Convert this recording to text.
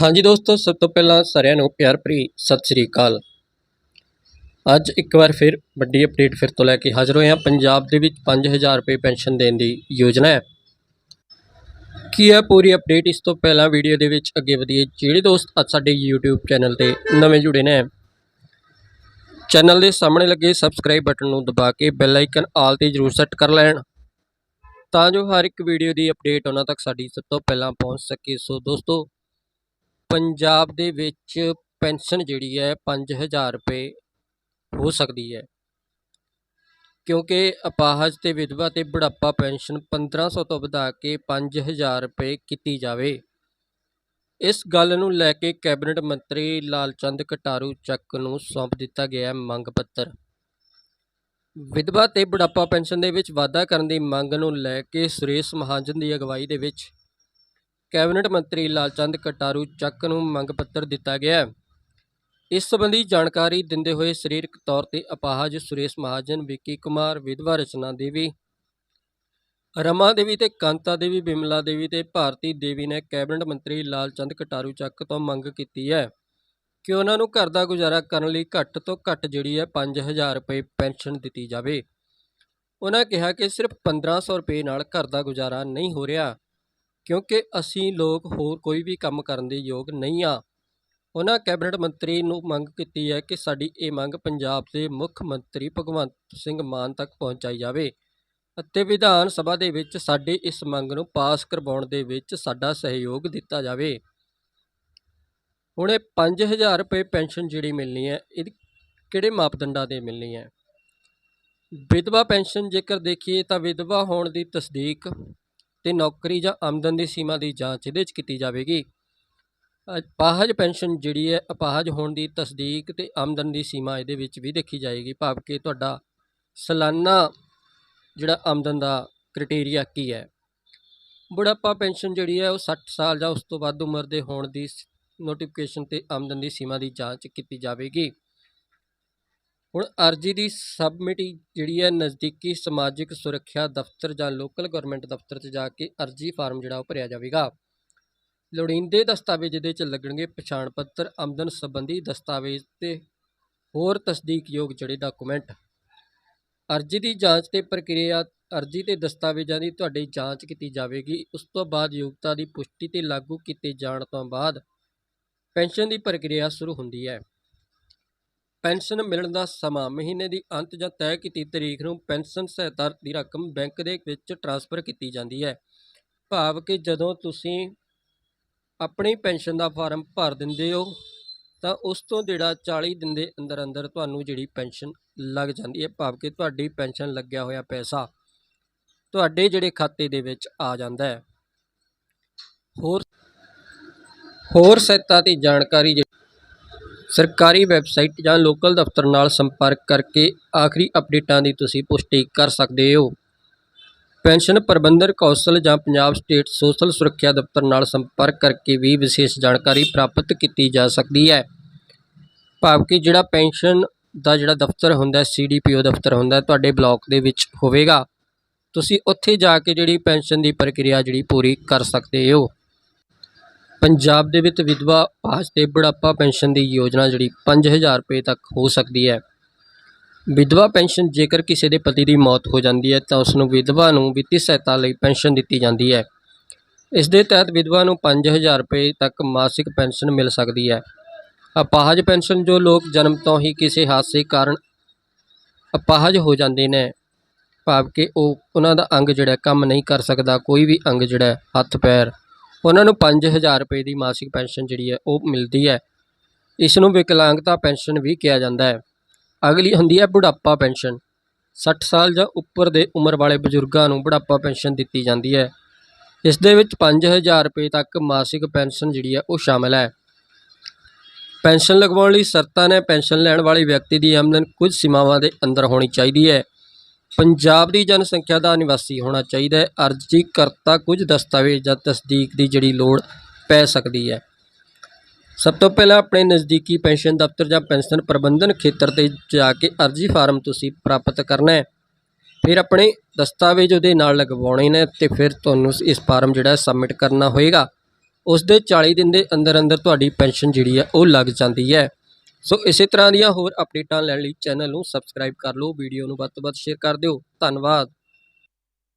ਹਾਂਜੀ ਦੋਸਤੋ, ਸਭ ਤੋਂ ਪਹਿਲਾਂ ਸਾਰਿਆਂ ਨੂੰ ਪਿਆਰ ਭਰੀ ਸਤਿ ਸ੍ਰੀ ਅਕਾਲ। ਅੱਜ ਇੱਕ ਵਾਰ ਫਿਰ ਵੱਡੀ ਅਪਡੇਟ ਫਿਰ ਤੋਂ ਲੈ ਕੇ ਹਾਜ਼ਰ ਹੋਏ ਹਾਂ। ਪੰਜਾਬ ਦੇ ਵਿੱਚ 5000 ਰੁਪਏ ਪੈਨਸ਼ਨ ਦੇਣ ਦੀ ਯੋਜਨਾ ਹੈ। ਕੀ ਹੈ ਪੂਰੀ ਅਪਡੇਟ ਇਸ ਤੋਂ ਪਹਿਲਾਂ ਵੀਡੀਓ ਦੇ ਵਿੱਚ ਅੱਗੇ ਵਧੀਏ? ਜਿਹੜੇ ਦੋਸਤ ਅੱਜ ਸਾਡੇ YouTube ਚੈਨਲ ਤੇ ਨਵੇਂ ਜੁੜੇ ਨੇ ਚੈਨਲ ਦੇ ਸਾਹਮਣੇ ਲੱਗੇ ਸਬਸਕ੍ਰਾਈਬ ਬਟਨ ਨੂੰ ਦਬਾ ਕੇ ਬੈਲ ਆਈਕਨ ਆਲ ਤੇ ਜ਼ਰੂਰ ਸੈੱਟ ਕਰ ਲੈਣ, ਤਾਂ ਜੋ ਹਰ ਇੱਕ ਵੀਡੀਓ ਦੀ ਅਪਡੇਟ ਉਹਨਾਂ ਤੱਕ ਸਾਡੀ ਸਭ ਤੋਂ ਪਹਿਲਾਂ ਪਹੁੰਚ ਸਕੇ। ਸੋ ਦੋਸਤੋ ਪੰਜਾਬ ਦੇ ਵਿੱਚ ਪੈਨਸ਼ਨ ਜਿਹੜੀ ਹੈ ਪੰਜ ਹਜ਼ਾਰ ਰੁਪਏ ਹੋ ਸਕਦੀ ਹੈ। ਕਿਉਂਕਿ ਅਪਾਹਜ ਅਤੇ ਵਿਧਵਾ ਅਤੇ ਬੁਢਾਪਾ ਪੈਨਸ਼ਨ 1500 ਤੋਂ ਵਧਾ ਕੇ ਪੰਜ ਹਜ਼ਾਰ ਰੁਪਏ ਕੀਤੀ ਜਾਵੇ। ਇਸ ਗੱਲ ਨੂੰ ਲੈ ਕੇ ਕੈਬਨਿਟ ਮੰਤਰੀ ਲਾਲਚੰਦ ਕਟਾਰੂ ਚੱਕ ਨੂੰ ਸੌਂਪ ਦਿੱਤਾ ਗਿਆ ਮੰਗ ਪੱਤਰ। ਵਿਧਵਾ ਤੇ ਬੁਢਾਪਾ ਪੈਨਸ਼ਨ ਦੇ ਵਿੱਚ ਵਾਧਾ ਕਰਨ ਦੀ ਮੰਗ ਨੂੰ ਲੈ ਕੇ ਸੁਰੇਸ਼ ਮਹਾਜਨ ਦੀ ਅਗਵਾਈ ਦੇ ਵਿੱਚ ਕੈਬਨਿਟ ਮੰਤਰੀ ਲਾਲਚੰਦ ਕਟਾਰੂ ਚੱਕ ਨੂੰ ਮੰਗ ਪੱਤਰ ਦਿੱਤਾ ਗਿਆ ਹੈ। ਇਸ ਸੰਬੰਧੀ ਜਾਣਕਾਰੀ ਦਿੰਦੇ ਹੋਏ ਸਰੀਰਕ ਤੌਰ ਤੇ ਅਪਾਹਜ ਸੁਰੇਸ਼ ਮਹਾਜਨ, ਵਿੱਕੀ ਕੁਮਾਰ, ਵਿਧਵਾ ਰਚਨਾ ਦੇਵੀ, ਰਮਾ ਦੇਵੀ ਤੇ ਕਾਂਤਾ ਦੇਵੀ, ਬਿਮਲਾ ਦੇਵੀ ਤੇ ਭਾਰਤੀ ਦੇਵੀ ਨੇ ਕੈਬਨਿਟ ਮੰਤਰੀ ਲਾਲਚੰਦ ਕਟਾਰੂ ਚੱਕ ਤੋਂ ਮੰਗ ਕੀਤੀ ਹੈ ਕਿ ਉਹਨਾਂ ਨੂੰ ਘਰ ਦਾ ਗੁਜ਼ਾਰਾ ਕਰਨ ਲਈ ਘੱਟ ਤੋਂ ਘੱਟ ਜਿਹੜੀ ਹੈ 5000 ਰੁਪਏ ਪੈਨਸ਼ਨ ਦਿੱਤੀ ਜਾਵੇ। ਉਹਨਾਂ ਕਿਹਾ ਕਿ ਸਿਰਫ 1500 ਰੁਪਏ ਨਾਲ ਘਰ ਦਾ ਗੁਜ਼ਾਰਾ ਨਹੀਂ ਹੋ ਰਿਹਾ। ਕਿਉਂਕਿ ਅਸੀਂ ਲੋਕ ਹੋਰ ਕੋਈ ਵੀ ਕੰਮ ਕਰਨ ਦੇ ਯੋਗ ਨਹੀਂ ਆ ਉਹਨਾਂ ਕੈਬਨਿਟ ਮੰਤਰੀ ਨੂੰ ਮੰਗ ਕੀਤੀ ਹੈ ਕਿ ਸਾਡੀ ਇਹ ਮੰਗ ਪੰਜਾਬ ਦੇ ਮੁੱਖ ਮੰਤਰੀ ਭਗਵੰਤ ਸਿੰਘ ਮਾਨ ਤੱਕ ਪਹੁੰਚਾਈ ਜਾਵੇ ਅਤੇ ਵਿਧਾਨ ਸਭਾ ਦੇ ਵਿੱਚ ਸਾਡੀ ਇਸ ਮੰਗ ਨੂੰ ਪਾਸ ਕਰਵਾਉਣ ਦੇ ਵਿੱਚ ਸਾਡਾ ਸਹਿਯੋਗ ਦਿੱਤਾ ਜਾਵੇ। ਹੁਣ ਇਹ 5000 ਰੁਪਏ ਪੈਨਸ਼ਨ ਜਿਹੜੀ ਮਿਲਣੀ ਹੈ, ਇਹ ਕਿਹੜੇ ਮਾਪਦੰਡਾਂ ਤੇ ਮਿਲਣੀ ਹੈ? ਵਿਧਵਾ ਪੈਨਸ਼ਨ ਜੇਕਰ ਦੇਖੀਏ ਤਾਂ ਵਿਧਵਾ ਹੋਣ ਦੀ ਤਸਦੀਕ ਤੇ ਨੌਕਰੀ ਜਾਂ ਆਮਦਨ ਦੀ ਸੀਮਾ ਦੀ ਜਾਂਚ ਇਹਦੇ ਵਿੱਚ ਕੀਤੀ ਜਾਵੇਗੀ। ਅਪਾਹਜ ਪੈਨਸ਼ਨ ਜਿਹੜੀ ਹੈ, ਅਪਾਹਜ ਹੋਣ ਦੀ ਤਸਦੀਕ ਤੇ ਆਮਦਨ ਦੀ ਸੀਮਾ ਇਹਦੇ ਵਿੱਚ ਵੀ ਦੇਖੀ ਜਾਏਗੀ। ਭਾਵ ਕਿ ਤੁਹਾਡਾ ਸਾਲਾਨਾ ਜਿਹੜਾ ਆਮਦਨ ਦਾ ਕ੍ਰਾਈਟੇਰੀਆ ਕੀ ਹੈ? ਬੁਢਾਪਾ ਪੈਨਸ਼ਨ ਜਿਹੜੀ ਹੈ, ਉਹ 60 ਸਾਲ ਜਾਂ ਉਸ ਤੋਂ ਵੱਧ ਉਮਰ ਦੇ ਹੋਣ ਦੀ ਨੋਟੀਫਿਕੇਸ਼ਨ ਤੇ ਆਮਦਨ ਦੀ ਸੀਮਾ ਦੀ ਜਾਂਚ ਕੀਤੀ ਜਾਵੇਗੀ। ਹੁਣ ਅਰਜੀ ਦੀ ਸਬਮਿਟੀ ਜਿਹੜੀ ਹੈ ਨਜ਼ਦੀਕੀ ਸਮਾਜਿਕ ਸੁਰੱਖਿਆ ਦਫ਼ਤਰ ਜਾਂ ਲੋਕਲ ਗਵਰਨਮੈਂਟ ਦਫ਼ਤਰ 'ਚ ਜਾ ਕੇ ਅਰਜੀ ਫਾਰਮ ਜਿਹੜਾ ਉਹ ਭਰਿਆ ਜਾਵੇਗਾ। ਲੋੜੀਂਦੇ ਦਸਤਾਵੇਜ਼ ਦੇ 'ਚ ਲੱਗਣਗੇ ਪਛਾਣ ਪੱਤਰ, ਆਮਦਨ ਸੰਬੰਧੀ ਦਸਤਾਵੇਜ਼ ਤੇ ਹੋਰ ਤਸਦੀਕਯੋਗ ਜਿਹੜੇ ਡਾਕੂਮੈਂਟ। ਅਰਜੀ ਦੀ ਜਾਂਚ ਤੇ ਪ੍ਰਕਿਰਿਆ, ਅਰਜੀ ਤੇ ਦਸਤਾਵੇਜ਼ਾਂ ਦੀ ਤੁਹਾਡੀ ਜਾਂਚ ਕੀਤੀ ਜਾਵੇਗੀ। ਉਸ ਤੋਂ ਬਾਅਦ ਯੋਗਤਾ ਦੀ ਪੁਸ਼ਟੀ ਤੇ ਲਾਗੂ ਕੀਤੇ ਜਾਣ ਤੋਂ ਬਾਅਦ ਪੈਨਸ਼ਨ ਦੀ ਪ੍ਰਕਿਰਿਆ ਸ਼ੁਰੂ ਹੁੰਦੀ ਹੈ। ਪੈਨਸ਼ਨ ਮਿਲਣ ਦਾ ਸਮਾਂ। ਮਹੀਨੇ ਦੀ ਅੰਤ ਜਾਂ ਤੈਅ ਕੀਤੀ ਤਰੀਕ ਨੂੰ ਪੈਨਸ਼ਨ ਸਹਾਇਤਾ ਦੀ ਰਕਮ ਬੈਂਕ ਦੇ ਵਿੱਚ ਟ੍ਰਾਂਸਫਰ ਕੀਤੀ ਜਾਂਦੀ ਹੈ। ਭਾਵ ਕਿ ਜਦੋਂ ਤੁਸੀਂ ਆਪਣੀ ਪੈਨਸ਼ਨ ਦਾ ਫਾਰਮ ਭਰ ਦਿੰਦੇ ਹੋ, ਤਾਂ ਉਸ ਤੋਂ ਜਿਹੜਾ 40 ਦਿਨ ਦੇ ਅੰਦਰ ਅੰਦਰ ਤੁਹਾਨੂੰ ਜਿਹੜੀ ਪੈਨਸ਼ਨ ਲੱਗ ਜਾਂਦੀ ਹੈ। ਭਾਵ ਕਿ ਤੁਹਾਡੀ ਪੈਨਸ਼ਨ ਲੱਗਿਆ ਹੋਇਆ ਪੈਸਾ ਤੁਹਾਡੇ ਜਿਹੜੇ ਖਾਤੇ ਦੇ ਵਿੱਚ ਆ ਜਾਂਦਾ ਹੈ। ਹੋਰ ਹੋਰ ਸਹਾਇਤਾ ਦੀ ਜਾਣਕਾਰੀ ਜਿਹੜੀ ਸਰਕਾਰੀ ਵੈੱਬਸਾਈਟ ਜਾਂ ਲੋਕਲ ਦਫ਼ਤਰ ਨਾਲ ਸੰਪਰਕ ਕਰਕੇ ਆਖਰੀ ਅਪਡੇਟਾਂ ਦੀ ਤੁਸੀਂ ਪੁਸ਼ਟੀ ਕਰ ਸਕਦੇ ਹੋ। ਪੈਨਸ਼ਨ ਪ੍ਰਬੰਧਨ ਕੌਂਸਲ ਜਾਂ ਪੰਜਾਬ ਸਟੇਟ ਸੋਸ਼ਲ ਸੁਰੱਖਿਆ ਦਫ਼ਤਰ ਨਾਲ ਸੰਪਰਕ ਕਰਕੇ ਵੀ ਵਿਸ਼ੇਸ਼ ਜਾਣਕਾਰੀ ਪ੍ਰਾਪਤ ਕੀਤੀ ਜਾ ਸਕਦੀ ਹੈ। ਭਾਵ ਕਿ ਜਿਹੜਾ ਪੈਨਸ਼ਨ ਦਾ ਜਿਹੜਾ ਦਫ਼ਤਰ ਹੁੰਦਾ, ਸੀਡੀਪੀਓ ਦਫ਼ਤਰ ਹੁੰਦਾ, ਤੁਹਾਡੇ ਬਲਾਕ ਦੇ ਵਿੱਚ ਹੋਵੇਗਾ। ਤੁਸੀਂ ਉੱਥੇ ਜਾ ਕੇ ਜਿਹੜੀ ਪੈਨਸ਼ਨ ਦੀ ਪ੍ਰਕਿਰਿਆ ਜਿਹੜੀ ਪੂਰੀ ਕਰ ਸਕਦੇ ਹੋ। ਪੰਜਾਬ ਦੇ ਵਿੱਚ ਵਿਧਵਾ, ਪਾਸ ਤੇ ਬੁਢਾਪਾ ਪੈਨਸ਼ਨ ਦੀ ਯੋਜਨਾ ਜਿਹੜੀ 5000 ਰੁਪਏ ਤੱਕ ਹੋ ਸਕਦੀ ਹੈ। ਵਿਧਵਾ ਪੈਨਸ਼ਨ ਜੇਕਰ ਕਿਸੇ ਦੇ ਪਤੀ ਦੀ ਮੌਤ ਹੋ ਜਾਂਦੀ ਹੈ, ਤਾਂ ਉਸ ਨੂੰ ਵਿਧਵਾ ਨੂੰ ਵਿੱਤੀ ਸਹਾਇਤਾ ਲਈ ਪੈਨਸ਼ਨ ਦਿੱਤੀ ਜਾਂਦੀ ਹੈ। ਇਸ ਦੇ ਤਹਿਤ ਵਿਧਵਾ ਨੂੰ 5000 ਰੁਪਏ ਤੱਕ ਮਾਸਿਕ ਪੈਨਸ਼ਨ ਮਿਲ ਸਕਦੀ ਹੈ। ਅਪਾਹਜ ਪੈਨਸ਼ਨ ਜੋ ਲੋਕ ਜਨਮ ਤੋਂ ਹੀ ਕਿਸੇ ਹਾਦਸੇ ਕਾਰਨ ਅਪਾਹਜ ਹੋ ਜਾਂਦੇ ਨੇ, ਭਾਵ ਕਿ ਉਹ ਉਹਨਾਂ ਦਾ ਅੰਗ ਜਿਹੜਾ ਕੰਮ ਨਹੀਂ ਕਰ ਸਕਦਾ, ਕੋਈ ਵੀ ਅੰਗ ਜਿਹੜਾ ਹੱਥ ਪੈਰ ਉਹਨਾਂ ਨੂੰ 5000 ਰੁਪਏ ਦੀ ਮਾਸਿਕ ਪੈਨਸ਼ਨ ਜਿਹੜੀ ਹੈ ਉਹ ਮਿਲਦੀ ਹੈ। ਇਸ ਨੂੰ ਵਿਕਲਾਂਗਤਾ ਪੈਨਸ਼ਨ ਵੀ ਕਿਹਾ ਜਾਂਦਾ ਹੈ। ਅਗਲੀ ਹੁੰਦੀ ਹੈ ਬੁਢਾਪਾ ਪੈਨਸ਼ਨ। 60 ਸਾਲ ਜਾਂ ਉੱਪਰ ਦੇ ਉਮਰ ਵਾਲੇ ਬਜ਼ੁਰਗਾਂ ਨੂੰ ਬੁਢਾਪਾ ਪੈਨਸ਼ਨ ਦਿੱਤੀ ਜਾਂਦੀ ਹੈ। ਇਸ ਦੇ ਵਿੱਚ 5000 ਰੁਪਏ ਤੱਕ ਮਾਸਿਕ ਪੈਨਸ਼ਨ ਜਿਹੜੀ ਹੈ ਉਹ ਸ਼ਾਮਲ ਹੈ। ਪੈਨਸ਼ਨ ਲਗਵਾਉਣ ਲਈ ਸ਼ਰਤਾਂ ਨੇ ਪੈਨਸ਼ਨ ਲੈਣ ਵਾਲੇ ਵਿਅਕਤੀ ਦੀ ਆਮਦਨ ਕੁਝ ਸੀਮਾਵਾਂ ਦੇ ਅੰਦਰ ਹੋਣੀ ਚਾਹੀਦੀ ਹੈ। ਪੰਜਾਬ ਦੀ ਜਨਸੰਖਿਆ ਦਾ ਨਿਵਾਸੀ ਹੋਣਾ ਚਾਹੀਦਾ ਹੈ। ਅਰਜ਼ੀ ਕਰਤਾ ਕੁਝ ਦਸਤਾਵੇਜ਼ ਜਾਂ ਤਸਦੀਕ ਦੀ ਜਿਹੜੀ ਲੋੜ ਪੈ ਸਕਦੀ ਹੈ। ਸਭ ਤੋਂ ਪਹਿਲਾਂ ਆਪਣੇ ਨਜ਼ਦੀਕੀ ਪੈਨਸ਼ਨ ਦਫ਼ਤਰ ਜਾਂ ਪੈਨਸ਼ਨ ਪ੍ਰਬੰਧਨ ਖੇਤਰ ਤੇ ਜਾ ਕੇ ਅਰਜ਼ੀ ਫਾਰਮ ਤੁਸੀਂ ਪ੍ਰਾਪਤ ਕਰਨਾ ਹੈ। ਫਿਰ ਆਪਣੇ ਦਸਤਾਵੇਜ਼ ਉਹਦੇ ਨਾਲ ਲਗਵਾਉਣੇ ਨੇ ਤੇ ਫਿਰ ਤੁਹਾਨੂੰ ਇਸ ਫਾਰਮ ਜਿਹੜਾ ਸਬਮਿਟ ਕਰਨਾ ਹੋਏਗਾ। ਉਸ ਦੇ 40 ਦਿਨ ਦੇ ਅੰਦਰ ਅੰਦਰ ਤੁਹਾਡੀ ਪੈਨਸ਼ਨ ਜਿਹੜੀ ਹੈ ਉਹ ਲੱਗ ਜਾਂਦੀ ਹੈ। ਸੋ ਇਸੇ ਤਰ੍ਹਾਂ ਦੀਆਂ ਹੋਰ ਅਪਡੇਟਾਂ ਲੈਣ ਲਈ ਚੈਨਲ ਨੂੰ ਸਬਸਕ੍ਰਾਈਬ ਕਰ ਲਓ ਵੀਡੀਓ ਨੂੰ ਵੱਧ ਤੋਂ ਵੱਧ ਸ਼ੇਅਰ ਕਰ ਦਿਓ। ਧੰਨਵਾਦ।